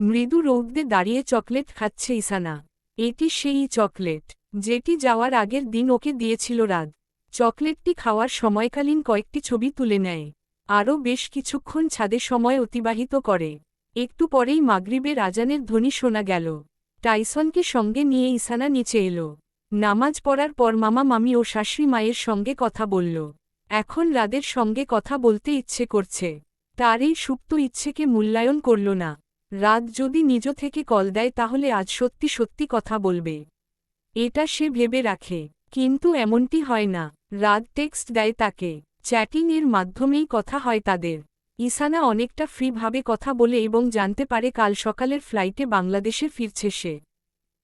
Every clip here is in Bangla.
মৃদু রৌদ্রে দাঁড়িয়ে চকলেট খাচ্ছে ইসানা। এটি সেই চকলেট, যেটি যাওয়ার আগের দিন ওকে দিয়েছিল রাত চকলেটটি খাওয়ার সময়কালীন কয়েকটি ছবি তুলে নেয়। আরও বেশ কিছুক্ষণ ছাদে সময় অতিবাহিত করে। একটু পরেই মাগরিবের আজানের ধ্বনি শোনা গেল। টাইসনকে সঙ্গে নিয়ে ইসানা নিচে এলো। নামাজ পড়ার পর মামা, মামি ও শাশুড়ি মায়ের সঙ্গে কথা বলল। এখন রাদের সঙ্গে কথা বলতে ইচ্ছে করছে। তার এই সুপ্ত ইচ্ছেকে মূল্যায়ন করল না। রাত যদি নিজ থেকে কল দেয় তাহলে আজ সত্যি সত্যি কথা বলবে। এটা সে ভেবে রাখে, কিন্তু এমনটি হয় না। রাত টেক্সট দেয় তাকে, চ্যাটিং এর মাধ্যমেই কথা হয় তাদের। ইসানা অনেকটা ফ্রিভাবে কথা বলে এবং জানতে পারে কাল সকালের ফ্লাইটে বাংলাদেশে ফিরছে সে।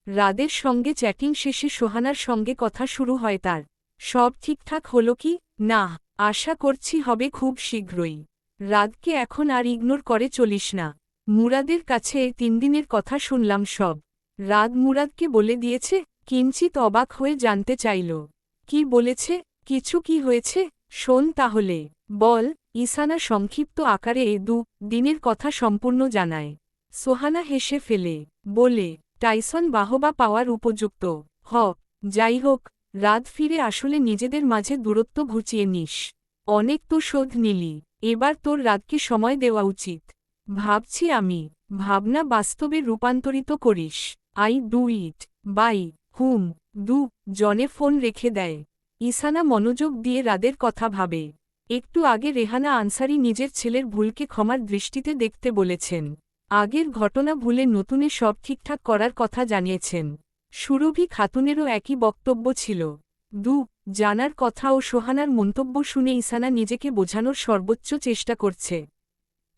রাদের সঙ্গে চ্যাটিং শেষে সোহানার সঙ্গে কথা শুরু হয় তার। সব ঠিকঠাক হলো কি? না, আশা করছি হবে খুব শীঘ্রই। রাদকে এখন আর ইগনোর করে চলিস না। মুরাদের কাছে এই তিন দিনের কথা শুনলাম সব। রাত মুরাদকে বলে দিয়েছে কিঞ্চিত অবাক হয়ে জানতে চাইল। কি বলেছে? কিছু কি হয়েছে? শোন তাহলে। বল ইসানা সংক্ষিপ্ত আকারে এ দু দিনের কথা সম্পূর্ণ জানায়। সোহানা হেসে ফেলে। বলে, টাইসন বাহবা পাওয়ার উপযুক্ত। হ, যাই হোক, রাত ফিরে আসলে নিজেদের মাঝে দূরত্ব ঘুচিয়ে নিস। অনেক তো শোধ নিলি। এবার তোর রাতকে সময় দেওয়া উচিত। ভাবছি আমি, ভাবনা বাস্তবে রূপান্তরিত করিস। I do it. বাই। হুম। দু। জনে ফোন রেখে দেয়। ইসানা মনোযোগ দিয়ে রাদের কথা ভাবে। একটু আগে রেহানা আনসারি নিজের ছেলের ভুলকে ক্ষমার দৃষ্টিতে দেখতে বলেছেন। আগের ঘটনা ভুলে নতুনে সব ঠিকঠাক করার কথা জানিয়েছেন। সুরভি খাতুনেরও একই বক্তব্য ছিল। দু। জানার কথা ও সোহানার মন্তব্য শুনে ইসানা নিজেকে বোঝানোর সর্বোচ্চ চেষ্টা করছে।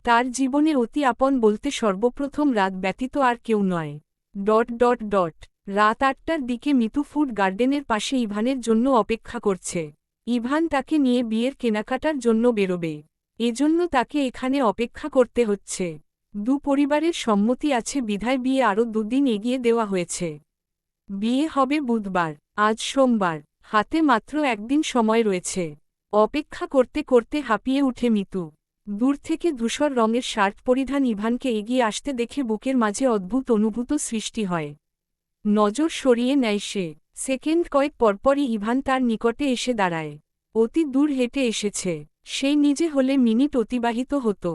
তার জীবনে অতি আপন বলতে সর্বপ্রথম রাত ব্যতীত আর কেউ নয়। ডট ডট ডট, রাত আটটার দিকে মিতু ফুড গার্ডেনের পাশে ইভানের জন্য অপেক্ষা করছে। ইভান তাকে নিয়ে বিয়ের কেনাকাটার জন্য বেরোবে। এজন্য তাকে এখানে অপেক্ষা করতে হচ্ছে। দু পরিবারের সম্মতি আছে বিধায় বিয়ে আরও দুদিন এগিয়ে দেওয়া হয়েছে। বিয়ে হবে বুধবার, আজ সোমবার, হাতে মাত্র একদিন সময় রয়েছে। অপেক্ষা করতে করতে হাঁপিয়ে উঠে মিতু। দূর থেকে ধূসর রঙের শার্ট পরিধান ইভানকে এগিয়ে আসতে দেখে বুকের মাঝে অদ্ভুত অনুভূত সৃষ্টি হয়। নজর সরিয়ে নেয় সে। সেকেন্ড কয়েক পরপরই ইভান তার নিকটে এসে দাঁড়ায়। অতি দূর হেঁটে এসেছে। সেই নিজে হলে মিনিট অতিবাহিত হতো।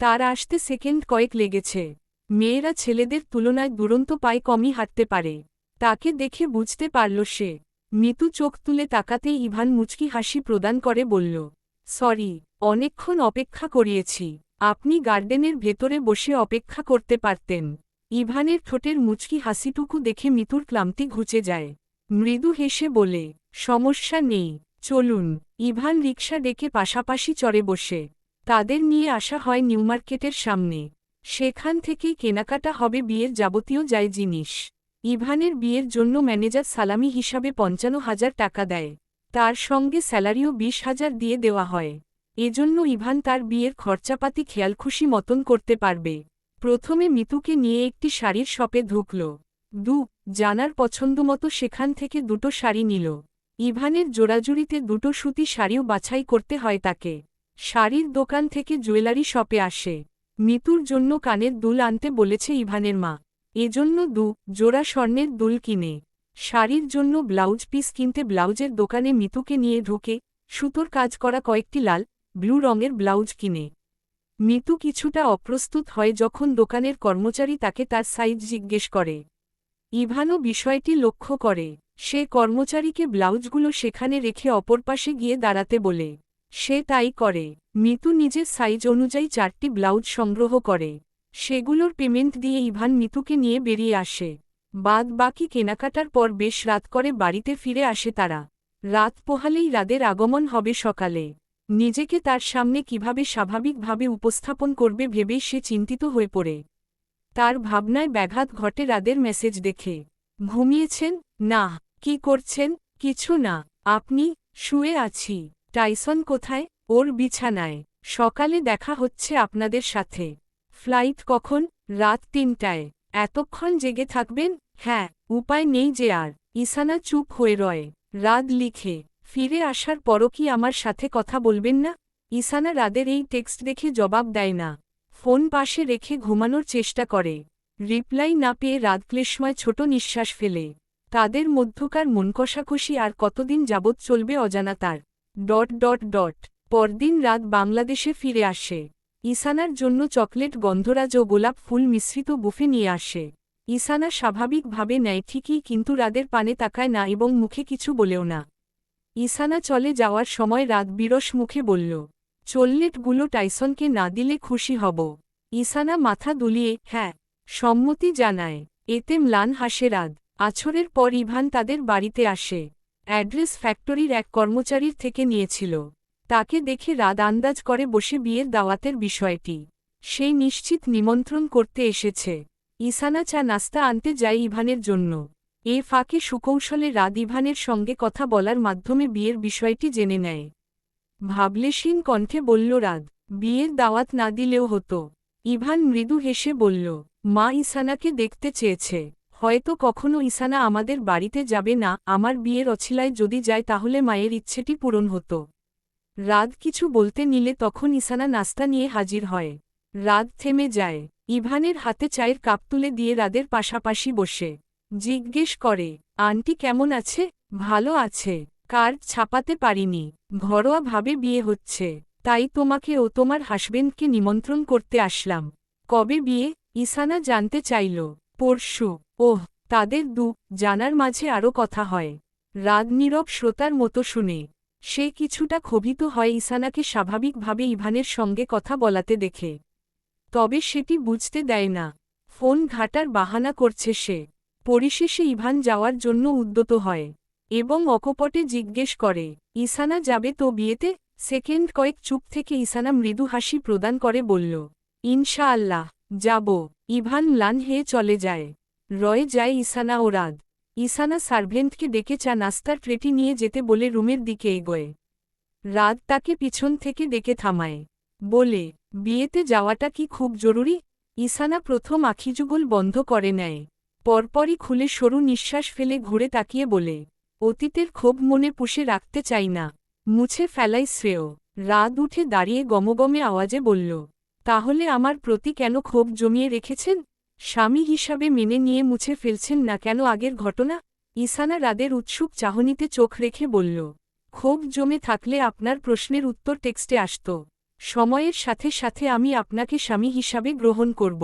তার আসতে সেকেন্ড কয়েক লেগেছে। মেয়েরা ছেলেদের তুলনায় দুরন্ত পায়ে কমই হাঁটতে পারে। তাকে দেখে বুঝতে পারল সে। মিতু চোখ তুলে তাকাতেই ইভান মুচকি হাসি প্রদান করে বলল, সরি অনেকক্ষণ অপেক্ষা করিয়েছি। আপনি গার্ডেনের ভেতরে বসে অপেক্ষা করতে পারতেন। ইভানের ঠোঁটের মুচকি হাসিটুকু দেখে মিতুর ক্লান্তি ঘুচে যায়। মৃদু হেসে বলে, সমস্যা নেই, চলুন। ইভান রিক্সা ডেকে পাশাপাশি চড়ে বসে। তাদের নিয়ে আসা হয় নিউমার্কেটের সামনে। সেখান থেকেই কেনাকাটা হবে বিয়ের যাবতীয় যায় জিনিস। ইভানের বিয়ের জন্য ম্যানেজার সালামি হিসাবে পঞ্চান্ন হাজার টাকা দেয়। তার সঙ্গে স্যালারিও বিশ হাজার দিয়ে দেওয়া হয়। এজন্য ইভান তার বিয়ের খরচাপাতি খেয়ালখুশি মতন করতে পারবে। প্রথমে মিতুকে নিয়ে একটি শাড়ির শপে ঢুকল। দু, জানার পছন্দমতো সেখান থেকে দুটো শাড়ি নিল। ইভানের জোড়াজুড়িতে দুটো সুতি শাড়িও বাছাই করতে হয় তাকে। শাড়ির দোকান থেকে জুয়েলারি শপে আসে। মিতুর জন্য কানের দুল আনতে বলেছে ইভানের মা। এজন্য দু, জোড়া স্বর্ণের দুল কিনে। শাড়ির জন্য ব্লাউজ পিস কিনতে ব্লাউজের দোকানে মিতুকে নিয়ে ঢুকে, সুতোর কাজ করা কয়েকটি লাল ব্লু রঙের ব্লাউজ কিনে। মিতু কিছুটা অপ্রস্তুত হয় যখন দোকানের কর্মচারী তাকে তার সাইজ জিজ্ঞেস করে। ইভানও বিষয়টি লক্ষ্য করে। সে কর্মচারীকে ব্লাউজগুলো সেখানে রেখে অপর পাশে গিয়ে দাঁড়াতে বলে। সে তাই করে। মিতু নিজের সাইজ অনুযায়ী চারটি ব্লাউজ সংগ্রহ করে। সেগুলোর পেমেন্ট দিয়ে ইভান মিতুকে নিয়ে বেরিয়ে আসে। বাদ বাকি কেনাকাটার পর বেশ রাত করে বাড়িতে ফিরে আসে তারা। রাত পোহালেই রাদের আগমন হবে সকালে। নিজেকে তার সামনে কীভাবে স্বাভাবিকভাবে উপস্থাপন করবে ভেবেই সে চিন্তিত হয়ে পড়ে। তার ভাবনায় ব্যাঘাত ঘটে রাদের মেসেজ দেখে। ঘুমিয়েছেন? না। কি করছেন? কিছু না। আপনি? শুয়ে আছি। টাইসন কোথায়? ওর বিছানায়। সকালে দেখা হচ্ছে আপনাদের সাথে। ফ্লাইট কখন? রাত তিনটায়। এতক্ষণ জেগে থাকবেন? হ্যাঁ। উপায় নেই যে আর। ইসানা চুপ হয়ে রয়। রাত লিখে। ফিরে আসার পরও কি আমার সাথে কথা বলবেন না? ইসানা রাদের এই টেক্সট দেখে জবাব দেয় না। ফোন পাশে রেখে ঘুমানোর চেষ্টা করে। রিপ্লাই না পেয়ে রাত ক্লেশময় ছোট নিঃশ্বাস ফেলে। তাদের মধ্যকার মনকষাকষি আর কতদিন যাবৎ চলবে অজানা তার। Dot dot dot. পরদিন রাত বাংলাদেশে ফিরে আসে। ইসানার জন্য চকলেট, গন্ধরাজ ও গোলাপ ফুল মিশ্রিত বুফে নিয়ে আসে। ইসানা স্বাভাবিকভাবে নেয় ঠিকই কিন্তু রাদের পানে তাকায় না এবং মুখে কিছু বলেও না। ইসানা চলে যাওয়ার সময় রাত বিরস মুখে বলল, চল্লেটগুলো টাইসনকে না দিলে খুশি হব। ইসানা মাথা দুলিয়ে হ্যাঁ সম্মতি জানায়। এতে ম্লান হাসে রাত আছরের পর ইভান তাদের বাড়িতে আসে। অ্যাড্রেস ফ্যাক্টরির এক কর্মচারীর থেকে নিয়েছিল। তাকে দেখে রাত আন্দাজ করে বসে বিয়ের দাওয়াতের বিষয়টি। সেই নিশ্চিত নিমন্ত্রণ করতে এসেছে। ইসানা চা নাস্তা আনতে যায় ইভানের জন্য। এ ফাঁকে সুকৌশলে রাত ইভানের সঙ্গে কথা বলার মাধ্যমে বিয়ের বিষয়টি জেনে নেয়। ভাবলেশীন কণ্ঠে বলল, রাদ, বিয়ের দাওয়াত না দিলেও হতো। ইভান মৃদু হেসে বলল, মা ইসানাকে দেখতে চেয়েছে। হয়তো কখনো ইসানা আমাদের বাড়িতে যাবে না, আমার বিয়ের অছিলায় যদি যায় তাহলে মায়ের ইচ্ছেটি পূরণ হতো। রাত কিছু বলতে নিলে তখন ইসানা নাস্তা নিয়ে হাজির হয়। রাত থেমে যায়। ইভানের হাতে চায়ের কাপ তুলে দিয়ে রাদের পাশাপাশি বসে। জিজ্ঞেস করে, আন্টি কেমন আছে? ভালো আছে। কার্ড ছাপাতে পারিনি। ঘরোয়াভাবে বিয়ে হচ্ছে। তাই তোমাকে ও তোমার হাসবেন্ডকে নিমন্ত্রণ করতে আসলাম। কবে বিয়ে? ইসানা জানতে চাইল। পরশু। ওহ, তাদের দু জানার মাঝে আরও কথা হয়। রাগ নীরব শ্রোতার মতো শুনে। সে কিছুটা ক্ষোভিত হয় ইসানাকে স্বাভাবিকভাবে ইভানের সঙ্গে কথা বলাতে দেখে। তবে সেটি বুঝতে দেয় না। ফোন ঘাটার বাহানা করছে সে। পরিশেষে ইভান যাওয়ার জন্য উদ্যত হয় এবং অকপটে জিজ্ঞেস করে, ইসানা যাবে তো বিয়েতে? সেকেন্ড কয়েক চুপ থেকে ইসানা মৃদু হাসি প্রদান করে বলল ইনশা আল্লাহ যাব। ইভান লান হয়ে চলে যায়। রয়ে যায় ইসানা ও রাদ। ইসানা সার্ভেন্টকে ডেকে চা নাস্তার ট্রেটি নিয়ে যেতে বলে রুমের দিকে এগোয়। রাত তাকে পিছন থেকে ডেকে থামায়। বলে, বিয়েতে যাওয়াটা কি খুব জরুরি? ইসানা প্রথম আখিযুগল বন্ধ করে নেয়। পরপরই খুলে সরু নিঃশ্বাস ফেলে ঘুরে তাকিয়ে বলে, অতীতের ক্ষোভ মনে পুষে রাখতে চাই না। মুছে ফেলাই শ্রেয়। রাত উঠে দাঁড়িয়ে গমগমে আওয়াজে বলল, তাহলে আমার প্রতি কেন ক্ষোভ জমিয়ে রেখেছেন? স্বামী হিসাবে মেনে নিয়ে মুছে ফেলছেন না কেন আগের ঘটনা? ইসানা রাদের উৎসুক চাহনিতে চোখ রেখে বলল, ক্ষোভ জমে থাকলে আপনার প্রশ্নের উত্তর টেক্সটে আসত। সময়ের সাথে সাথে আমি আপনাকে স্বামী হিসাবে গ্রহণ করব।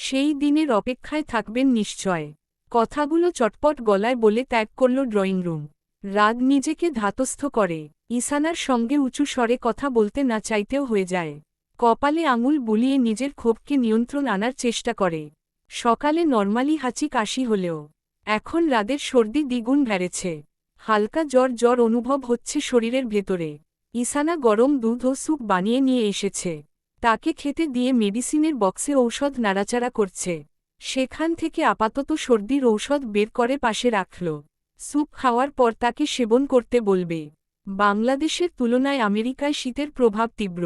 সেই দিনের অপেক্ষায় থাকবেন নিশ্চয়। কথাগুলো চটপট গলায় বলে ত্যাগ করল ড্রয়িং রুম। রাগ নিজেকে ধাতস্থ করে। ইসানার সঙ্গে উঁচু স্বরে কথা বলতে না চাইতেও হয়ে যায়। কপালে আঙুল বুলিয়ে নিজের ক্ষোভকে নিয়ন্ত্রণ আনার চেষ্টা করে। সকালে নর্মালি হাঁচি কাশি হলেও। এখন রাদের সর্দি দ্বিগুণ বেড়েছে। হালকা জ্বর জ্বর অনুভব হচ্ছে শরীরের ভেতরে। ইসানা গরম দুধ ও স্যুপ বানিয়ে নিয়ে এসেছে। তাকে খেতে দিয়ে মেডিসিনের বক্সে ঔষধ নাড়াচাড়া করছে। সেখান থেকে আপাতত সর্দির ঔষধ বের করে পাশে রাখল। স্যুপ খাওয়ার পর তাকে সেবন করতে বলবে, বাংলাদেশের তুলনায় আমেরিকায় শীতের প্রভাব তীব্র।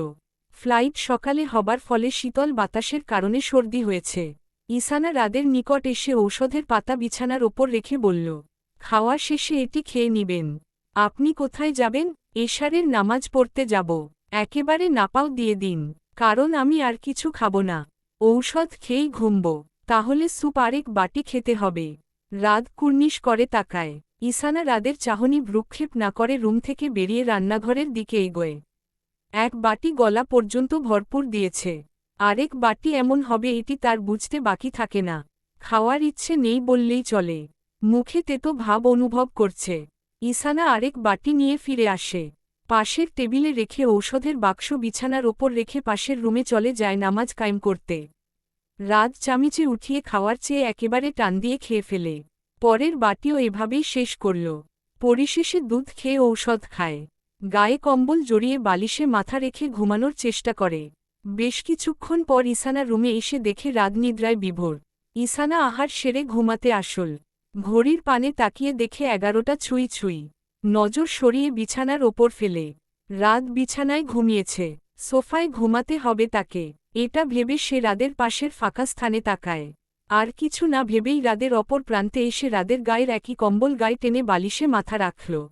ফ্লাইট সকালে হবার ফলে শীতল বাতাসের কারণে সর্দি হয়েছে। ইসানা রাদের নিকট এসে ঔষধের পাতা বিছানার ওপর রেখে বলল, খাওয়া শেষে এটি খেয়ে নিবেন। আপনি কোথায় যাবেন? এশারের নামাজ পড়তে যাব। একেবারে নাপাও দিয়ে দিন। কারণ আমি আর কিছু খাব না। ঔষধ খেয়েই ঘুমব। তাহলে স্যুপ আরেক বাটি খেতে হবে। রাত কুর্নিশ করে তাকায়। ইসানা রাদের চাহনি ভ্রুক্ষেপ না করে রুম থেকে বেরিয়ে রান্নাঘরের দিকে এগোয়। এক বাটি গলা পর্যন্ত ভরপুর দিয়েছে। আরেক বাটি এমন হবে এটি তার বুঝতে বাকি থাকে না। খাওয়ার ইচ্ছে নেই বললেই চলে। মুখে তেতো ভাব অনুভব করছে। ইসানা আরেক বাটি নিয়ে ফিরে আসে। পাশের টেবিলে রেখে ঔষধের বাক্স বিছানার ওপর রেখে পাশের রুমে চলে যায় নামাজ কায়েম করতে। রাত চামিচে উঠিয়ে খাওয়ার চেয়ে একেবারে টান দিয়ে খেয়ে ফেলে। পরের বাটিও এভাবেই শেষ করল। পরিশেষে দুধ খেয়ে ঔষধ খায়। গায়ে কম্বল জড়িয়ে বালিশে মাথা রেখে ঘুমানোর চেষ্টা করে। বেশ কিছুক্ষণ পর ইসানা রুমে এসে দেখে রাগনিদ্রায় বিভোর। ইসানা আহার সেরে ঘুমাতে আসল। ঘড়ির পানে তাকিয়ে দেখে এগারোটা ছুঁই ছুঁই। নজর সরিয়ে বিছানার ওপর ফেলে। রাত বিছানায় ঘুমিয়েছে। সোফায় ঘুমাতে হবে তাকে। এটা ভেবে সে রাদের পাশের ফাঁকা স্থানে তাকায়। আর কিছু না ভেবেই রাদের অপর প্রান্তে এসে রাদের গায়ের একই কম্বল গায়ে টেনে বালিশে মাথা রাখল।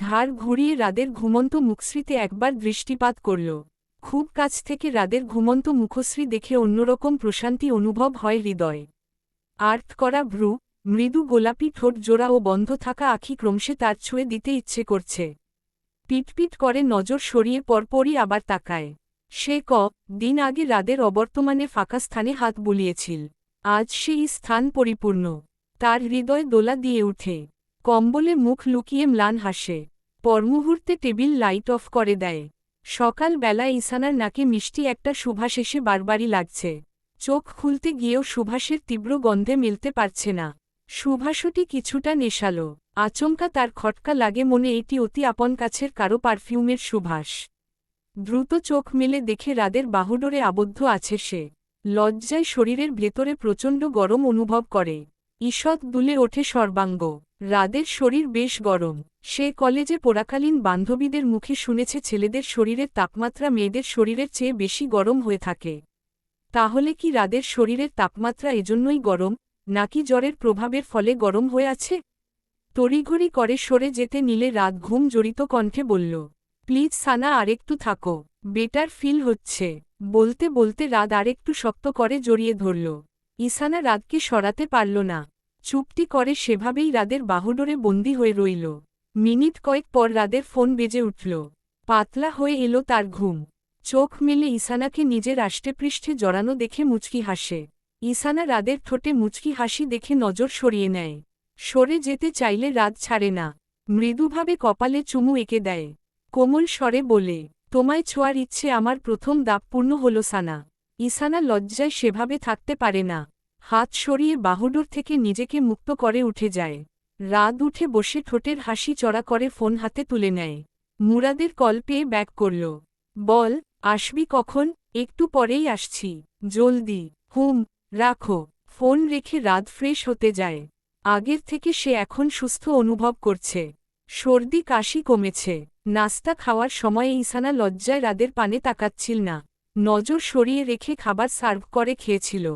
ঘাড় ঘুরিয়ে রাদের ঘুমন্ত মুখশ্রীতে একবার দৃষ্টিপাত করল। খুব কাছ থেকে রাদের ঘুমন্ত মুখশ্রী দেখে অন্যরকম প্রশান্তি অনুভব হয় হৃদয়। আর্ট করা ভ্রু মৃদু গোলাপি ঠোঁট জোড়া ও বন্ধ থাকা আখি ক্রমশে তার ছুঁয়ে দিতে ইচ্ছে করছে। পিটপিট করে নজর সরিয়ে পরপরই আবার তাকায়। সে ক, দিন আগে রাদের অবর্তমানে ফাঁকা স্থানে হাত বুলিয়েছিল। আজ সেই স্থান পরিপূর্ণ। তার হৃদয় দোলা দিয়ে উঠে। কম্বলে মুখ লুকিয়ে ম্লান হাসে। পরমুহূর্তে টেবিল লাইট অফ করে দেয়। সকাল বেলা ইসানার নাকে মিষ্টি একটা সুভাষ এসে বারবারই লাগছে। চোখ খুলতে গিয়েও সুভাষের তীব্র গন্ধে মিলতে পারছে না। সুভাষটি কিছুটা নেশালো। আচমকা তার খটকা লাগে মনে এটি অতি আপন কাছের কারও পারফিউমের সুভাষ। দ্রুত চোখ মেলে দেখে রাদের বাহুডোরে আবদ্ধ আছে সে। লজ্জায় শরীরের ভেতরে প্রচণ্ড গরম অনুভব করে। ঈষৎ দুলে ওঠে সর্বাঙ্গ। রাদের শরীর বেশ গরম। সে কলেজে পড়াকালীন বান্ধবীদের মুখে শুনেছে ছেলেদের শরীরের তাপমাত্রা মেয়েদের শরীরের চেয়ে বেশি গরম হয়ে থাকে। তাহলে কি রাদের শরীরের তাপমাত্রা এজন্যই গরম? নাকি জ্বরের প্রভাবের ফলে গরম হয়ে আছে? তড়িঘড়ি করে সরে যেতে নিলে রাত ঘুম জড়িত কণ্ঠে বলল, প্লিজ সানা, আরেকটু থাকো। বেটার ফিল হচ্ছে। বলতে বলতে রাত আরেকটু শক্ত করে জড়িয়ে ধরল। ইসানা রাতকে সরাতে পারল না। চুপটি করে সেভাবেই রাদের বাহুডোরে বন্দি হয়ে রইল। মিনিট কয়েক পর রাদের ফোন বেজে উঠল। পাতলা হয়ে এলো তার ঘুম। চোখ মেলে ইসানাকে নিজের আষ্টেপৃষ্ঠে জড়ানো দেখে মুচকি হাসে। ইসানা রাদের ঠোঁটে মুচকি হাসি দেখে নজর সরিয়ে নেয়। সরে যেতে চাইলে রাত ছাড়ে না। মৃদুভাবে কপালে চুমু এঁকে দেয়। কোমল স্বরে বলে, তোমায় ছোঁয়ার ইচ্ছে আমার প্রথম দাপপূর্ণ হল সানা। ইসানা লজ্জায় সেভাবে থাকতে পারে না। হাত সরিয়ে বাহুডোর থেকে নিজেকে মুক্ত করে উঠে যায়। রাত উঠে বসে ঠোঁটের হাসি চড়া করে ফোন হাতে তুলে নেয়। মুরাদের কল পেয়ে ব্যাক করল। বল, আসবি কখন? একটু পরেই আসছি। জলদি। হুম। রাখো, ফোন রেখে রাত ফ্রেশ হতে যায়। আগের থেকে সে এখন সুস্থ অনুভব করছে। সর্দি কাশি কমেছে। নাস্তা খাওয়ার সময়ে ইসানা লজ্জায় রাদের পানে তাকাচ্ছিল না। নজর সরিয়ে রেখে খাবার সার্ভ করে খেয়েছিল।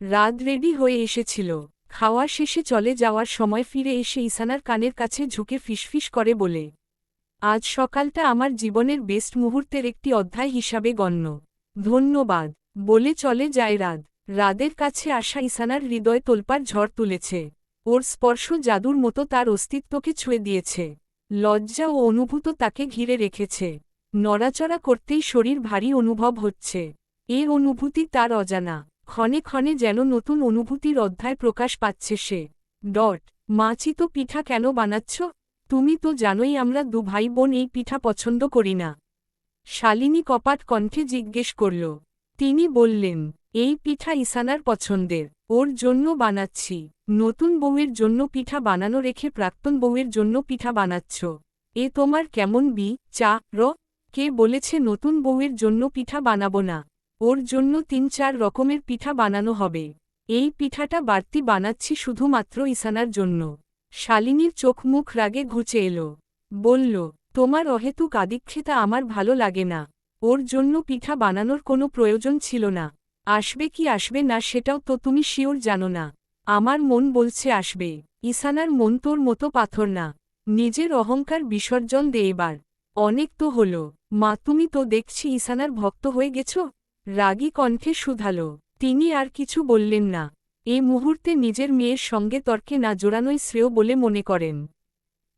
রাত রেডি হয়ে এসেছিল। খাওয়া শেষে চলে যাওয়ার সময় ফিরে এসে ইসানার কানের কাছে ঝুঁকে ফিসফিস করে বলে, আজ সকালটা আমার জীবনের বেস্ট মুহূর্তের একটি অধ্যায় হিসাবে গণ্য। ধন্যবাদ। বলে চলে যায় রাত। রাদের কাছে আসা ইসানার হৃদয় তোলপার ঝড় তুলেছে। ওর স্পর্শ জাদুর মতো তার অস্তিত্বকে ছুঁয়ে দিয়েছে। লজ্জা ও অনুভূত তাকে ঘিরে রেখেছে। নড়াচড়া করতেই শরীর ভারী অনুভব হচ্ছে। এ অনুভূতি তার অজানা। ক্ষণে ক্ষণে যেন নতুন অনুভূতির অধ্যায় প্রকাশ পাচ্ছে সে। ডট, মাছি তো পিঠা কেন বানাচ্ছ? তুমি তো জানোই আমরা দু ভাই বোন এই পিঠা পছন্দ করি না। শালিনী কপাট কণ্ঠে জিজ্ঞেস করল। তিনি বললেন এই পিঠা ইসানার পছন্দের। ওর জন্য বানাচ্ছি। নতুন বউয়ের জন্য পিঠা বানানো রেখে প্রাক্তন বউয়ের জন্য পিঠা বানাচ্ছ। এ তোমার কেমন বি? চা, র? কে বলেছে নতুন বউয়ের জন্য পিঠা বানাবো না। ওর জন্য তিন চার রকমের পিঠা বানানো হবে। এই পিঠাটা বাড়তি বানাচ্ছি শুধুমাত্র ইসানার জন্য। শালিনীর চোখ মুখ রাগে ঘুচে এলো। বলল, তোমার অহেতুক আদিক্ষেতা আমার ভালো লাগে না। ওর জন্য পিঠা বানানোর কোনো প্রয়োজন ছিল না। আসবে কি আসবে না সেটাও তো তুমি শিওর জানো না। আমার মন বলছে আসবে। ইসানার মন তোর মতো পাথর না। নিজের অহংকার বিসর্জন দে এবার। অনেক তো হল। মা, তুমি তো দেখছি ইসানার ভক্ত হয়ে গেছ? রাগী কণ্ঠে শুধালো। তিনি আর কিছু বললেন না। এ মুহূর্তে নিজের মেয়ের সঙ্গে তর্কে না জোড়ানোই শ্রেয় বলে মনে করেন।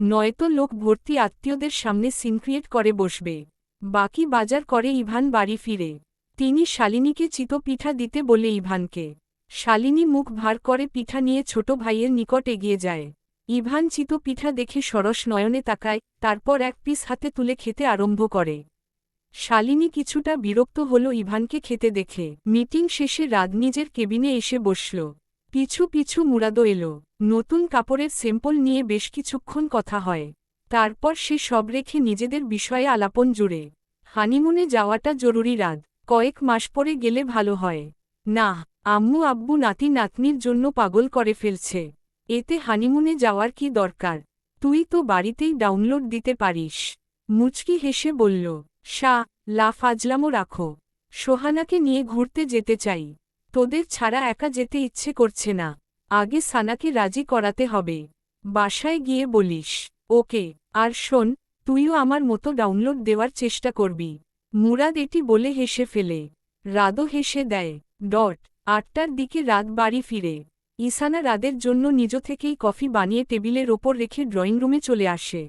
নয়তো লোক ভর্তি আত্মীয়দের সামনে সিনক্রিয়েট করে বসবে। বাকি বাজার করে ইভান বাড়ি ফিরে। তিনি শালিনীকে চিত পিঠা দিতে বলে ইভানকে। শালিনী মুখ ভার করে পিঠা নিয়ে ছোট ভাইয়ের নিকট এগিয়ে যায়। ইভান চিত পিঠা দেখে সরস নয়নে তাকায়, তারপর এক পিস হাতে তুলে খেতে আরম্ভ করে। শালিনী কিছুটা বিরক্ত হল ইভানকে খেতে দেখে। মিটিং শেষে রাত নিজের কেবিনে এসে বসল। পিছু পিছু মুরাদো এলো। নতুন কাপড়ের স্যাম্পল নিয়ে বেশ কিছুক্ষণ কথা হয়। তারপর সে সব রেখে নিজেদের বিষয়ে আলাপন জুড়ে। হানিমুনে যাওয়াটা জরুরি রাত কয়েক মাস পরে গেলে ভালো হয়। না আম্মু আব্বু নাতি নাতনির জন্য পাগল করে ফেলছে। এতে হানিমুনে যাওয়ার কি দরকার? তুই তো বাড়িতেই ডাউনলোড দিতে পারিস। মুচকি হেসে বলল শা লা ফাজলামো রাখো। সোহানাকে নিয়ে ঘুরতে যেতে চাই। তোদের ছাড়া একা যেতে ইচ্ছে করছে না। আগে সানাকে রাজি করাতে হবে। বাসায় গিয়ে বলিস, ওকে, আর শোন, তুইও আমার মতো ডাউনলোড দেওয়ার চেষ্টা করবি। মুরাদ এটি বলে হেসে ফেলে। রাদও হেসে দেয়, ডট, আটটার দিকে রাত বাড়ি ফিরে। ইসানা রাদের জন্য নিজ থেকেই কফি বানিয়ে টেবিলের ওপর রেখে ড্রয়িং রুমে চলে আসে।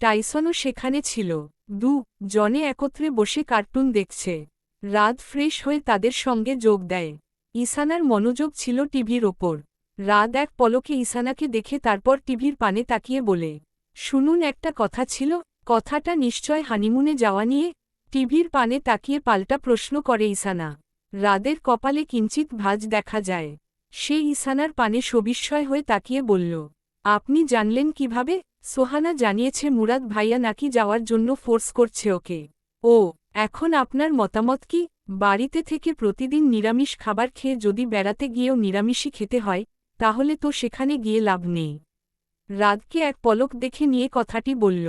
টাইসনও সেখানে ছিল। দু, জনে একত্রে বসে কার্টুন দেখছে। রাত ফ্রেশ হয়ে তাদের সঙ্গে যোগ দেয়। ইসানার মনোযোগ ছিল টিভির ওপর। রাত এক পলকে ইসানাকে দেখে তারপর টিভির পানে তাকিয়ে বলে, শুনুন একটা কথা ছিল, কথাটা নিশ্চয় হানিমুনে যাওয়া নিয়ে টিভির পানে তাকিয়ে পাল্টা প্রশ্ন করে ইসানা। রাদের কপালে কিঞ্চিত ভাজ দেখা যায়। সে ইসানার পানে সবিস্ময় হয়ে তাকিয়ে বলল, আপনি জানলেন কীভাবে? সোহানা জানিয়েছে মুরাদ ভাইয়া নাকি যাওয়ার জন্য ফোর্স করছে ওকে। ও, এখন আপনার মতামত কি? বাড়িতে থেকে প্রতিদিন নিরামিষ খাবার খেয়ে যদি বেড়াতে গিয়েও নিরামিষই খেতে হয়, তাহলে তো সেখানে গিয়ে লাভ নেই। রাদকে এক পলক দেখে নিয়ে কথাটি বলল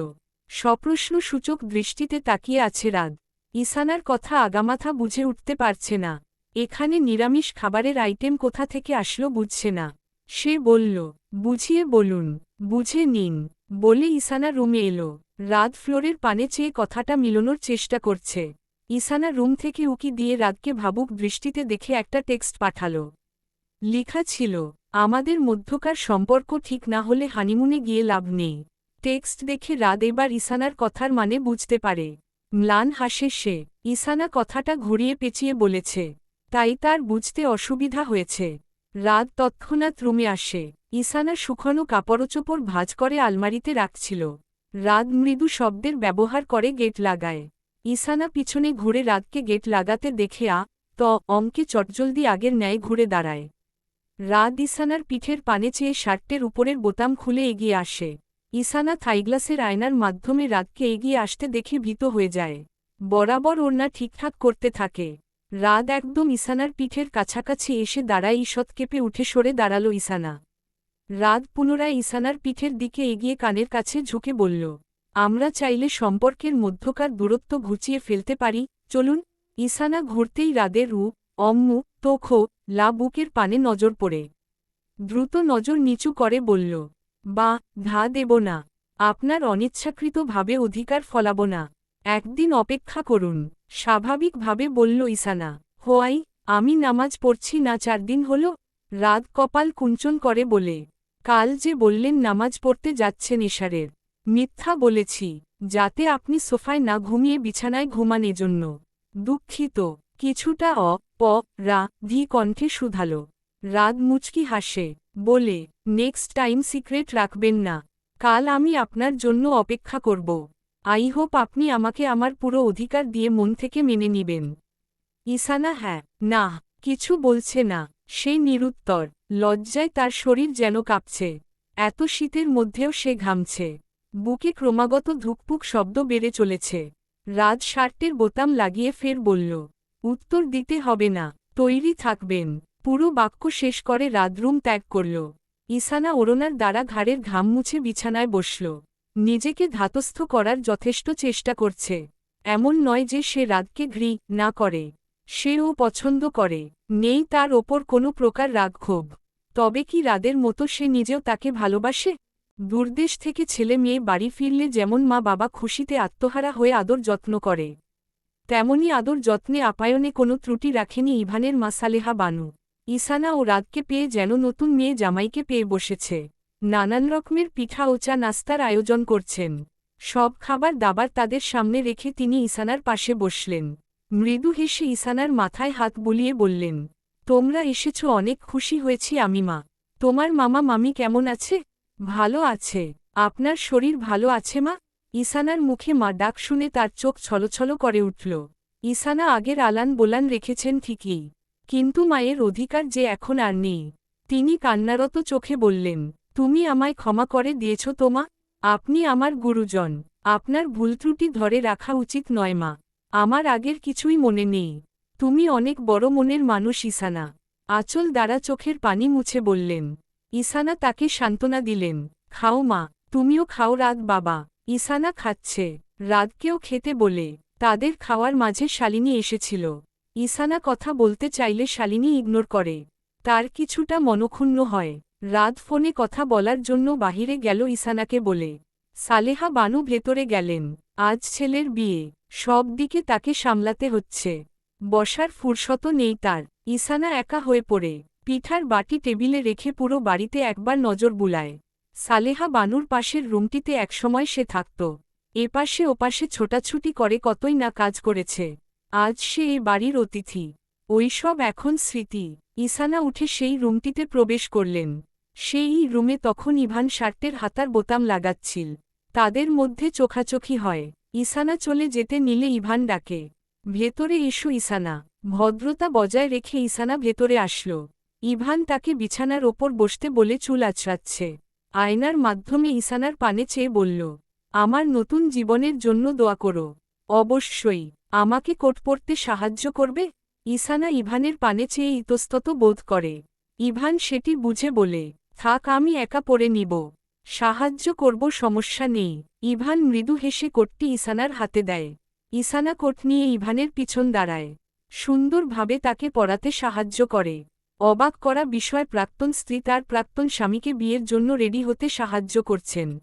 সপ্রশ্ন সূচক দৃষ্টিতে তাকিয়ে আছে রাদ ইসানার কথা আগামাথা বুঝে উঠতে পারছে না। এখানে নিরামিষ খাবারের আইটেম কোথা থেকে আসলো বুঝছে না। সে বলল, বুঝিয়ে বলুন, বুঝে নিন। বলে ইসানা রুমে এলো। রাত ফ্লোরের পানে চেয়ে কথাটা মিলনোর চেষ্টা করছে। ইসানা রুম থেকে উকি দিয়ে রাতকে ভাবুক দৃষ্টিতে দেখে একটা টেক্সট পাঠাল। লিখা ছিল, আমাদের মধ্যকার সম্পর্ক ঠিক না হলে হানিমুনে গিয়ে লাভ নেই। টেক্সট দেখে রাত এবার ইসানার কথার মানে বুঝতে পারে। ম্লান হাসে সে, ইসানা কথাটা ঘুরিয়ে পেঁচিয়ে বলেছে। তাই তার বুঝতে অসুবিধা হয়েছে। রাত তৎক্ষণাৎ রুমে আসে। ইসানা শুকনো কাপড়চোপড় ভাজ করে আলমারিতে রাখছিল। রাত মৃদু শব্দের ব্যবহার করে গেট লাগায়। ইসানা পিছনে ঘুরে রাতকে গেট লাগাতে দেখে আ, ত অঙ্কে চটজলদি আগের ন্যায় ঘুরে দাঁড়ায়। রাত ইসানার পিঠের পানে চেয়ে শার্টের উপরের বোতাম খুলে এগিয়ে আসে। ইসানা থাইগ্লাসের আয়নার মাধ্যমে রাতকে এগিয়ে আসতে দেখে ভীত হয়ে যায়। বরাবর ওড়না ঠিকঠাক করতে থাকে। রাত একদম ইসানার পিঠের কাছাকাছি এসে দাঁড়ায় ঈষৎ কেঁপে উঠে সরে দাঁড়াল ইসানা। রাত পুনরায় ইসানার পিঠের দিকে এগিয়ে কানের কাছে ঝুঁকে বলল, আমরা চাইলে সম্পর্কের মধ্যকার দূরত্ব ঘুচিয়ে ফেলতে পারি, চলুন। ইসানা ঘুরতেই রাদের রু অম্মু, তোখো লা বুকের পানে নজর পড়ে। দ্রুত নজর নিচু করে বলল বা ধা দেব না। আপনার অনিচ্ছাকৃতভাবে অধিকার ফলাব না। একদিন অপেক্ষা করুন। স্বাভাবিকভাবে বলল ইসানা হোয়াই, আমি নামাজ পড়ছি না চার দিন হল? রাত কপাল কুঞ্চন করে বলে, কাল যে বললেন নামাজ পড়তে যাচ্ছেন ইশারের। মিথ্যা বলেছি, যাতে আপনি সোফায় না ঘুমিয়ে বিছানায় ঘুমান এজন্য। দুঃখিত, কিছুটা অ, প, রা, ধি কণ্ঠে শুধাল। রাত মুচকি হাসে। বলে নেক্সট টাইম সিক্রেট রাখবেন না। কাল আমি আপনার জন্য অপেক্ষা করব। আই হোপ আপনি আমাকে আমার পুরো অধিকার দিয়ে মন থেকে মেনে নিবেন। ইসানা হ্যাঁ না, কিছু বলছে না। সেই নিরুত্তর। লজ্জায় তার শরীর যেন কাঁপছে। এত শীতের মধ্যেও সে ঘামছে। বুকে ক্রমাগত ধুকপুক শব্দ বেড়ে চলেছে। রাজ শার্টের বোতাম লাগিয়ে ফের বলল, উত্তর দিতে হবে না। তৈরি থাকবেন। পুরো বাক্য শেষ করে রাদরুম ত্যাগ করল। ইসানা ওরনার দ্বারা ঘাড়ের ঘাম মুছে বিছানায় বসল। নিজেকে ধাতস্থ করার যথেষ্ট চেষ্টা করছে। এমন নয় যে সে রাতকে ঘৃ না করে। সেও পছন্দ করে। নেই তার ওপর কোনো প্রকার রাগক্ষোভ। তবে কি রাদের মতো সে নিজেও তাকে ভালোবাসে? দূরদেশ থেকে ছেলে মেয়ে বাড়ি ফিরলে যেমন মা বাবা খুশিতে আত্মহারা হয়ে আদর যত্ন করে। তেমনি আদর যত্নে আপায়নে কোনো ত্রুটি রাখেনি ইভানের মা সালেহা বানু। ইসানা ও রাতকে পেয়ে যেন নতুন মেয়ে জামাইকে পেয়ে বসেছে। নানান রকমের পিঠা ও চা নাস্তার আয়োজন করছেন। সব খাবার দাবার তাদের সামনে রেখে তিনি ইসানার পাশে বসলেন। মৃদু হেসে ইসানার মাথায় হাত বুলিয়ে বললেন, তোমরা এসেছ, অনেক খুশি হয়েছি আমি, মা। তোমার মামা, মামি কেমন আছে? ভালো আছে। আপনার শরীর ভালো আছে, মা? ইসানার মুখে মা ডাক শুনে তার চোখ ছলছল করে উঠল। ইসানা আগের আলান বোলান রেখেছেন ঠিকই। কিন্তু মায়ের অধিকার যে এখন আর নেই। তিনি কান্নারত চোখে বললেন, তুমি আমায় ক্ষমা করে দিয়েছ তোমা আপনি আমার গুরুজন। আপনার ভুলত্রুটি ধরে রাখা উচিত নয় মা। আমার আগের কিছুই মনে নেই। তুমি অনেক বড় মনের মানুষ ইসানা আচল দ্বারা চোখের পানি মুছে বললেন। ইসানা তাকে সান্ত্বনা দিলেন, খাও মা, তুমিও খাও রাত বাবা। ইসানা খাচ্ছে। রাতকেও খেতে বলে। তাদের খাওয়ার মাঝে শালিনী এসেছিল। ইসানা কথা বলতে চাইলে শালিনী ইগনোর করে। তার কিছুটা মনক্ষুণ্ণ হয়। রাত ফোনে কথা বলার জন্য বাহিরে গেল ইসানাকে বলে। সালেহা বানু ভেতরে গেলেন। আজ ছেলের বিয়ে। সব দিকে তাকে সামলাতে হচ্ছে। বসার ফুরসত নেই তার। ইসানা একা হয়ে পড়ে। পিঠার বাটি টেবিলে রেখে পুরো বাড়িতে একবার নজর বুলায়। সালেহা বানুর পাশের রুমটিতে একসময় সে থাকত। এপাশে ওপাশে ছোটাছুটি করে কতই না কাজ করেছে। আজ সে এ বাড়ির অতিথি। ওইসব এখন স্মৃতি। ইসানা উঠে সেই রুমটিতে প্রবেশ করলেন। সেই রুমে তখন ইভান শার্টের হাতার বোতাম লাগাচ্ছিল। তাদের মধ্যে চোখাচোখি হয়। ইসানা চলে যেতে নিলে ইভান ডাকে, ভেতরে এসো ইসানা ভদ্রতা বজায় রেখে ইসানা ভেতরে আসল। ইভান তাকে বিছানার ওপর বসতে বলে চুল আছড়াচ্ছে। আয়নার মাধ্যমে ইসানার পানে চেয়ে বলল, আমার নতুন জীবনের জন্য দোয়া করো। অবশ্যই। আমাকে কোট পড়তে সাহায্য করবে? ইসানা ইভানের পানে চেয়ে ইতস্তত বোধ করে। ইভান সেটি বুঝে বলে, থাক, আমি একা পড়ে নিব। সাহায্য করব, সমস্যা নেই। ইভান মৃদু হেসে কোটটি ইসানার হাতে দেয়। ইসানা কোট নিয়ে ইভানের পিছন দাঁড়ায়। সুন্দরভাবে তাকে পড়াতে সাহায্য করে। অবাক করা বিষয়, প্রাক্তন স্ত্রী তার প্রাক্তন স্বামীকে বিয়ের জন্য রেডি হতে সাহায্য করছেন।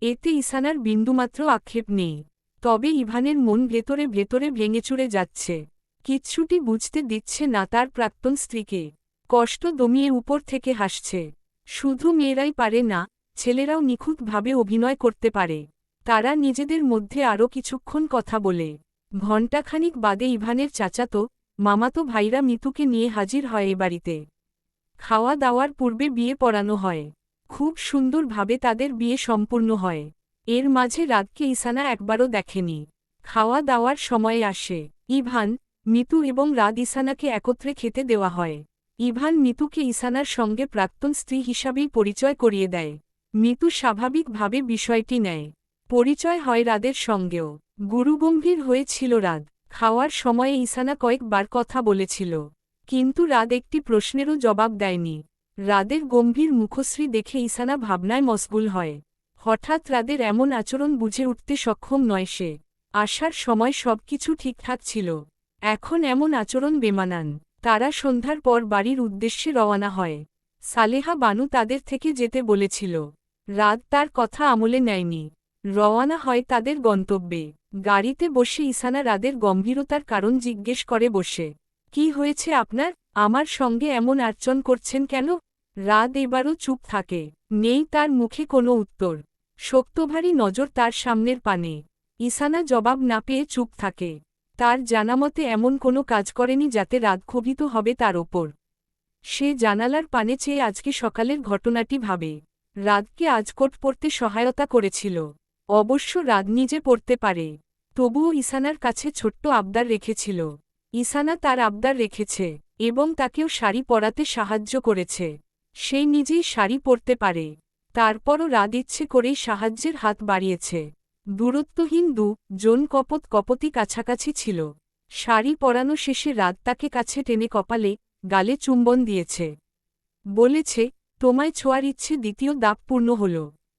এতে ইসানার বিন্দুমাত্র আক্ষেপ নেই। তবে ইভানের মন ভেতরে ভেতরে ভেঙেচুরে যাচ্ছে। কিচ্ছুটি বুঝতে দিচ্ছে না তার প্রাক্তন স্ত্রীকে। কষ্ট দমিয়ে উপর থেকে হাসছে। শুধু মেয়েরাই পারে না, ছেলেরাও নিখুঁতভাবে অভিনয় করতে পারে। তারা নিজেদের মধ্যে আরও কিছুক্ষণ কথা বলে। ঘণ্টাখানিক বাদে ইভানের চাচাতো, মামাতো ভাইরা মিতুকে নিয়ে হাজির হয় এ বাড়িতে। খাওয়া দাওয়ার পূর্বে বিয়ে পড়ানো হয়। খুব সুন্দরভাবে তাদের বিয়ে সম্পূর্ণ হয়। এর মাঝে রাতকে ইসানা একবারও দেখেনি। খাওয়া দাওয়ার সময় আসে। ইভান, মিতু এবং রাত ইসানাকে একত্রে খেতে দেওয়া হয়। ইভান মিতুকে ইসানার সঙ্গে প্রাক্তন স্ত্রী হিসাবেই পরিচয় করিয়ে দেয়। মিতু স্বাভাবিকভাবে বিষয়টি নেয়। পরিচয় হয় রাদের সঙ্গেও। গুরুগম্ভীর হয়েছিল রাদ খাওয়ার সময়ে ইসানা কয়েকবার কথা বলেছিল। কিন্তু রাদ একটি প্রশ্নেরও জবাব দেয়নি। রাদের গম্ভীর মুখশ্রী দেখে ইসানা ভাবনায় মশগুল হয়। হঠাৎ রাদের এমন আচরণ বুঝে উঠতে সক্ষম নয় সে। আসার সময় সবকিছু ঠিকঠাক ছিল। এখন এমন আচরণ বেমানান। তারা সন্ধ্যার পর বাড়ির উদ্দেশ্যে রওয়ানা হয়। সালেহা বানু তাদের থেকে যেতে বলেছিল। রাত তার কথা আমলে নেয়নি। রওয়ানা হয় তাদের গন্তব্যে। গাড়িতে বসে ইসানা রাদের গম্ভীরতার কারণ জিজ্ঞেস করে বসে। কি হয়েছে আপনার? আমার সঙ্গে এমন আর্চন করছেন কেন? রাত এবারও চুপ থাকে। নেই তার মুখে কোনো উত্তর। শক্তভারী নজর তার সামনের পানে। ইসানা জবাব না পেয়ে চুপ থাকে। তার জানামতে এমন কোনো কাজ করেনি যাতে রাত ক্ষোভিত হবে তার ওপর। সে জানালার পানে চেয়ে আজকে সকালের ঘটনাটি ভাবে। রাতকে আজকোট পড়তে সহায়তা করেছিল। অবশ্য রাত নিজে পড়তে পারে। তবুও ইসানার কাছে ছোট্ট আবদার রেখেছিল। ইসানা তার আবদার রেখেছে এবং তাকেও শাড়ি পরাতে সাহায্য করেছে। সে নিজেই শাড়ি পরতে পারে। তারপরও রাদ ইচ্ছে করেই সাহায্যের হাত বাড়িয়েছে। দূরত্বহীন দু জন কপত কপতি কাছাকাছি ছিল। শাড়ি পরানো শেষে রাত তাকে কাছে টেনে কপালে, গালে চুম্বন দিয়েছে। বলেছে, তোমায় ছোঁয়ার ইচ্ছে দ্বিতীয় দাপ পূর্ণ হল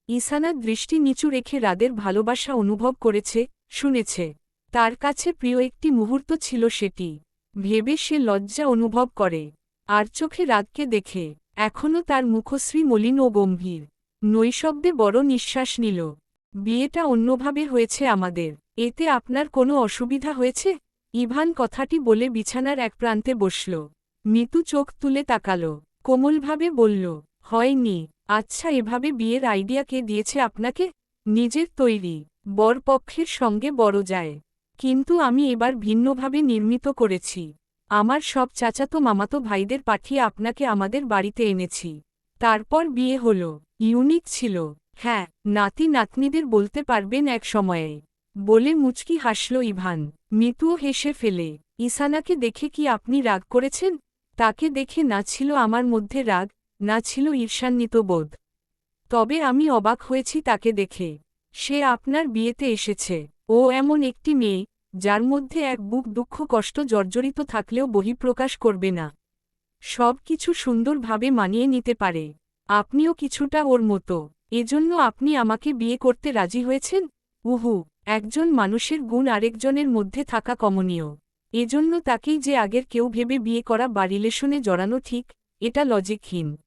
ইসানা দৃষ্টি নিচু রেখে রাদের ভালোবাসা অনুভব করেছে, শুনেছে। তার কাছে প্রিয় একটি মুহূর্ত ছিল সেটি। ভেবে সে লজ্জা অনুভব করে। আর চোখে রাতকে দেখে। এখনও তার মুখশ্রী মলিন ও গম্ভীর। নৈশব্দে বড় নিঃশ্বাস নিল। বিয়েটা অন্যভাবে হয়েছে আমাদের। এতে আপনার কোনো অসুবিধা হয়েছে? ইভান কথাটি বলে বিছানার এক প্রান্তে বসল। মিতু চোখ তুলে তাকাল। কোমলভাবে বলল, হয়নি। আচ্ছা এভাবে বিয়ের আইডিয়া কে দিয়েছে আপনাকে? নিজের তৈরি। বরপক্ষের সঙ্গে বড় যায়। কিন্তু আমি এবার ভিন্নভাবে নির্মিত করেছি। আমার সব চাচাতো মামাতো ভাইদের পাঠিয়ে আপনাকে আমাদের বাড়িতে এনেছি। তারপর বিয়ে হল। ইউনিক ছিল। হ্যাঁ নাতি নাতনিদের বলতে পারবেন এক সময়ে। বলে মুচকি হাসল ইভান। মিতুও হেসে ফেলে, ইসানাকে দেখে কি আপনি রাগ করেছেন? তাকে দেখে না ছিল আমার মধ্যে রাগ, না ছিল ঈর্ষান্বিত বোধ। তবে আমি অবাক হয়েছি তাকে দেখে। সে আপনার বিয়েতে এসেছে। ও এমন একটি মেয়ে, যার মধ্যে এক বুক দুঃখ কষ্ট জর্জরিত থাকলেও বহিঃপ্রকাশ করবে না। সব কিছু সুন্দরভাবে মানিয়ে নিতে পারে। আপনিও কিছুটা ওর মতো। এজন্য আপনি আমাকে বিয়ে করতে রাজি হয়েছেন? উহু, একজন মানুষের গুণ আরেকজনের মধ্যে থাকা কমনীয়। এজন্য তাকেই যে আগের কেউ ভেবে বিয়ে করা বা রিলেশনে জড়ানো ঠিক, এটা লজিকহীন।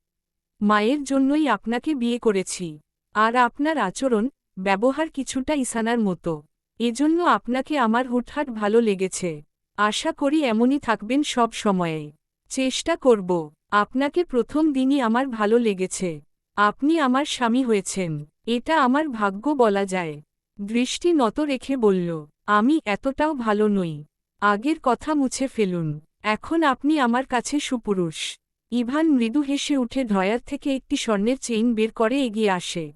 মায়ের জন্যই আপনাকে বিয়ে করেছি। আর আপনার আচরণ, ব্যবহার কিছুটা ইসানার মতো। এজন্য আপনাকে আমার হুটহাট ভালো লেগেছে। আশা করি এমনই থাকবেন সব সময়ে। চেষ্টা করব। আপনাকে প্রথম দিনই আমার ভালো লেগেছে। আপনি আমার স্বামী হয়েছেন। এটা আমার ভাগ্য বলা যায়। দৃষ্টি নত রেখে বলল, আমি এতটাও ভালো নই। আগের কথা মুছে ফেলুন। এখন আপনি আমার কাছে সুপুরুষ। ইভান মৃদু হেসে উঠে ড্রয়ার থেকে একটি স্বর্ণের চেইন বের করে এগিয়ে আসে।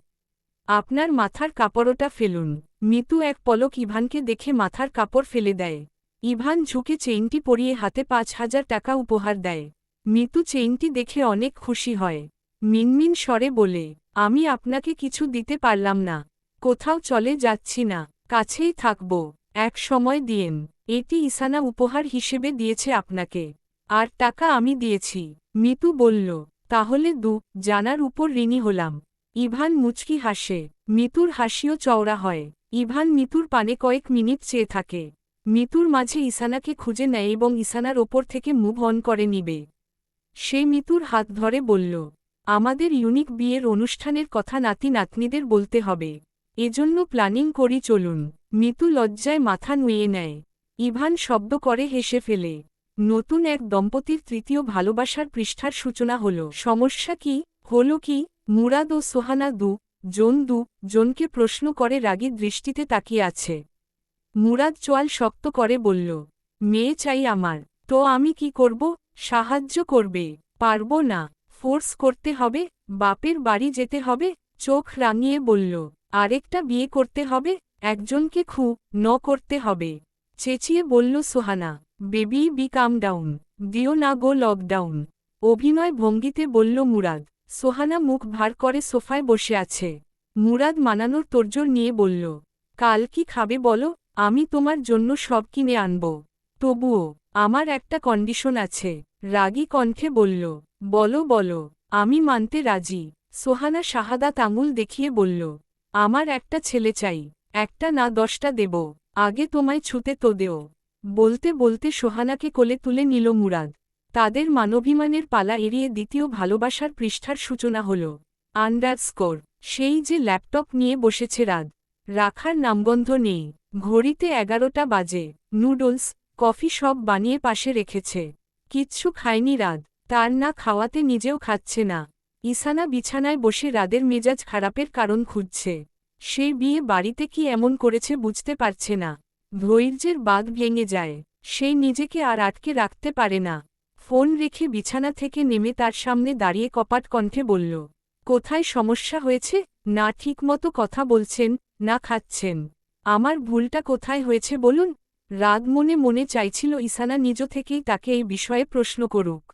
আপনার মাথার কাপড়টা ফেলুন। মিতু এক পলক ইভানকে দেখে মাথার কাপড় ফেলে দেয়। ইভান ঝুঁকে চেইনটি পরিয়ে হাতে পাঁচ হাজার টাকা উপহার দেয়। মিতু চেইনটি দেখে অনেক খুশি হয়। মিনমিন স্বরে বলে, আমি আপনাকে কিছু দিতে পারলাম না। কোথাও চলে যাচ্ছি না। কাছেই থাকব। এক সময় দিয়েন। এটি ইসানা উপহার হিসেবে দিয়েছে আপনাকে। আর টাকা আমি দিয়েছি। মিতু বলল, তাহলে দু, জানার উপর ঋণী হলাম। ইভান মুচকি হাসে। মিতুর হাসিও চওড়া হয়। ইভান মিতুর পানে কয়েক মিনিট চেয়ে থাকে। মিতুর মাঝে ইসানাকে খুঁজে নেয় এবং ইসানার ওপর থেকে মুভ অন করে নিবে। সে মিতুর হাত ধরে বলল, আমাদের ইউনিক বিয়ের অনুষ্ঠানের কথা নাতি নাতনিদের বলতে হবে। এজন্য প্ল্যানিং করি চলুন। মিতু লজ্জায় মাথা নুয়ে নেয়। ইভান শব্দ করে হেসে ফেলে। নতুন এক দম্পতির তৃতীয় ভালোবাসার পৃষ্ঠার সূচনা হল, সমস্যা কি? হল কি? মুরাদ ও সোহানা দু, জন দু, জনকে প্রশ্ন করে রাগী দৃষ্টিতে তাকিয়ে আছে। মুরাদ চোয়াল শক্ত করে বলল, মেয়ে চাই আমার। তো আমি কি করব? সাহায্য করবে। পারব না। ফোর্স করতে হবে, বাপের বাড়ি যেতে হবে, চোখ রাঙিয়ে বলল, আরেকটা বিয়ে করতে হবে, একজনকে খু, ন করতে হবে। চেঁচিয়ে বলল Sohana, baby, be calm down, দিও না গো লকডাউন অভিনয় ভঙ্গিতে বলল মুরাদ, সোহানা মুখ ভার করে সোফায় বসে আছে। মুরাদ মানানোর তোরজোর নিয়ে বলল, কাল কি খাবে বলো, আমি তোমার জন্য সব কিনে আনব। তবুও আমার একটা কন্ডিশন আছে। রাগী কণ্ঠে বলল, বলো বলো, আমি মানতে রাজি। সোহানা শাহাদাত আঙুল দেখিয়ে বলল, আমার একটা ছেলে চাই, একটা না দশটা দেব, আগে তোমায় ছুতে তো দেও। বলতে বলতে সোহানাকে কোলে তুলে নিল মুরাদ। তাদের মানবিমানের পালা এড়িয়ে দ্বিতীয় ভালোবাসার পৃষ্ঠার সূচনা হল আন্ডারস্কোর সেই যে ল্যাপটপ নিয়ে বসেছে রাত রাখার নামগন্ধ নেই। ঘড়িতে এগারোটা বাজে। নুডলস কফি সব বানিয়ে পাশে রেখেছে। কিচ্ছু খায়নি রাদ। তার না খাওয়াতে নিজেও খাচ্ছে না। ইসানা বিছানায় বসে রাদের মেজাজ খারাপের কারণ খুঁজছে। সে বিয়ে বাড়িতে কি এমন করেছে বুঝতে পারছে না। ধৈর্যের বাঁধ ভেঙে যায়। সে নিজেকে আর আটকে রাখতে পারে না। ফোন রেখে বিছানা থেকে নেমে তার সামনে দাঁড়িয়ে কপাট কণ্ঠে বলল, কোথায় সমস্যা হয়েছে? না ঠিকমতো কথা বলছেন, না খাচ্ছেন। আমার ভুলটা কোথায় হয়েছে বলুন। রাগ মনে মনে চাইছিল ইসানা নিজ থেকেই তাকে এই বিষয়ে প্রশ্ন করুক।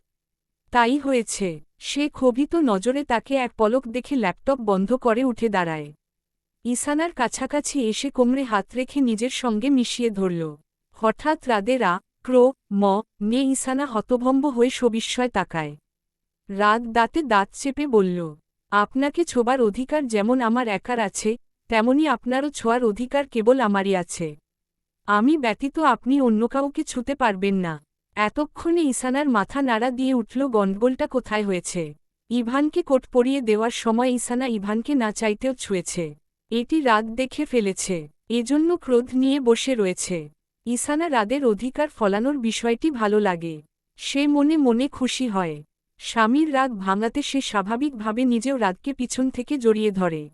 তাই হয়েছে। সে ক্ষোভিত নজরে তাকে এক পলক দেখে ল্যাপটপ বন্ধ করে উঠে দাঁড়ায়। ইসানার কাছাকাছি এসে কোমরে হাত রেখে নিজের সঙ্গে মিশিয়ে ধরল। হঠাৎ রাদেরা ক্রো, ম, নে ইসানা হতভম্ব হয়ে সবিস্ময় তাকায়। রাত দাঁতে দাঁত চেপে বলল, আপনাকে ছোবার অধিকার যেমন আমার একার আছে, তেমনি আপনারও ছোঁয়ার অধিকার কেবল আমারই আছে। আমি ব্যতীত আপনি অন্য কাউকে ছুতে পারবেন না। এতক্ষণে ইসানার মাথা নাড়া দিয়ে উঠল গণ্ডগোলটা কোথায় হয়েছে। ইভানকে কোট পরিয়ে দেওয়ার সময় ইসানা ইভানকে না চাইতেও ছুঁয়েছে। এটি রাত দেখে ফেলেছে। এজন্য ক্রোধ নিয়ে বসে রয়েছে। ইসানা রাদের অধিকার ফলানোর বিষয়টি ভালো লাগে। সে মনে মনে খুশি হয়। স্বামীর রাগ ভাঙাতে সে স্বাভাবিকভাবে নিজেও রাগকে পিছন থেকে জড়িয়ে ধরে।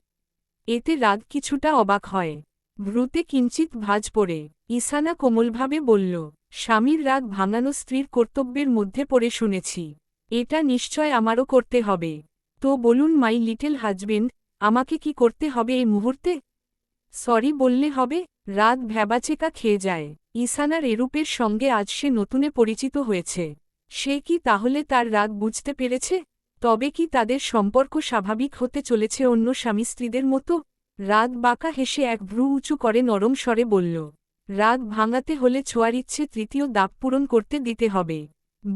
এতে রাগ কিছুটা অবাক হয়। ভ্রুতে কিঞ্চিত ভাজ পড়ে। ইসানা কোমলভাবে বলল, স্বামীর রাগ ভাঙানো স্ত্রীর কর্তব্যের মধ্যে পড়ে শুনেছি। এটা নিশ্চয় আমারও করতে হবে। তো বলুন, মাই লিটল হাজবেন্ড, আমাকে কি করতে হবে এই মুহূর্তে? সরি, বললে হবে রাত ভ্যাবাচেকা খেয়ে যায়। ইসানার এরূপের সঙ্গে আজ সে নতুনে পরিচিত হয়েছে। সে কি তাহলে তার রাগ বুঝতে পেরেছে? তবে কি তাদের সম্পর্ক স্বাভাবিক হতে চলেছে? অন্য স্বামী স্ত্রীদের মতো রাত বাঁকা হেসে এক ভ্রু উঁচু করে নরম স্বরে বলল রাগ ভাঙাতে হলে ছোঁয়ার ইচ্ছে তৃতীয় দাগ পূরণ করতে দিতে হবে।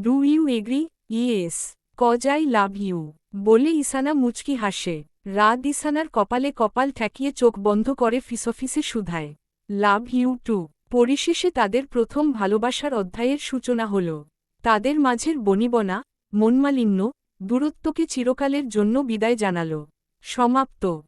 Do you agree, yes cause I love you, বলে ইসানা মুচকি হাসে। রাত ইসানার কপালে কপাল ঠেকিয়ে চোখ বন্ধ করে ফিসফিসে শুধায়। লাভ ইউ টু, পরিশেষে তাদের প্রথম ভালোবাসার অধ্যায়ের সূচনা হল। তাদের মাঝের বনিবনা, মনমালিন্য, দূরত্বকে চিরকালের জন্য বিদায় জানাল। সমাপ্ত।